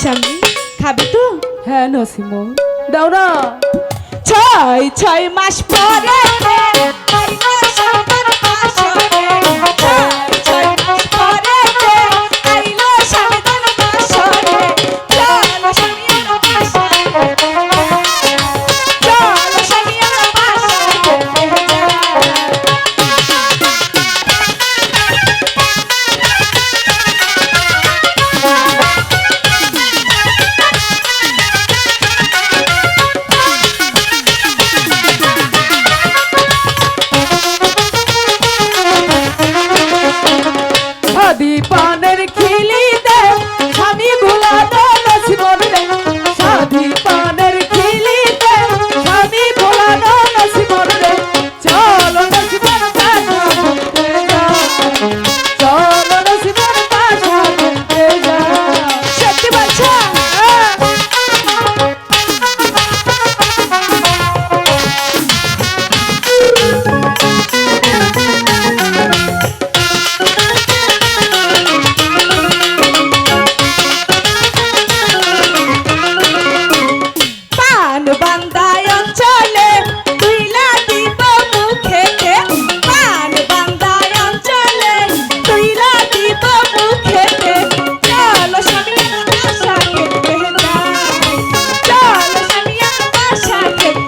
স্বামী খাবি তো? হ্যাঁ নসিম দাও না। ছয় ছয় মাস পরে।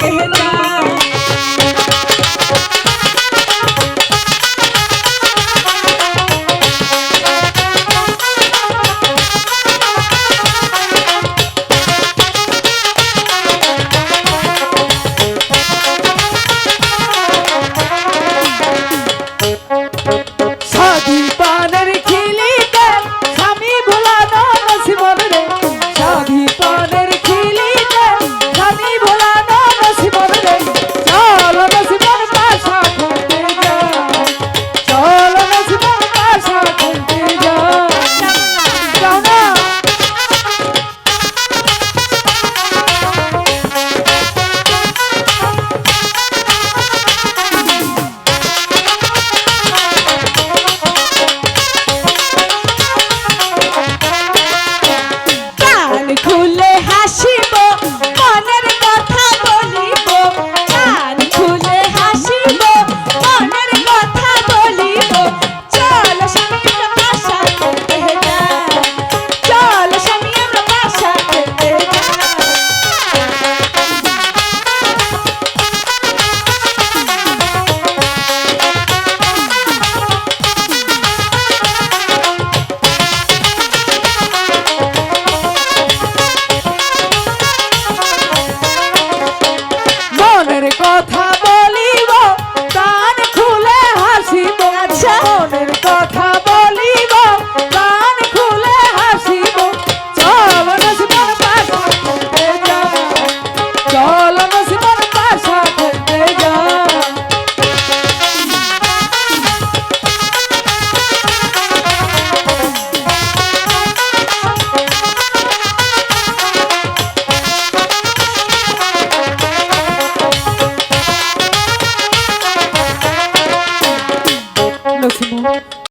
ela কথা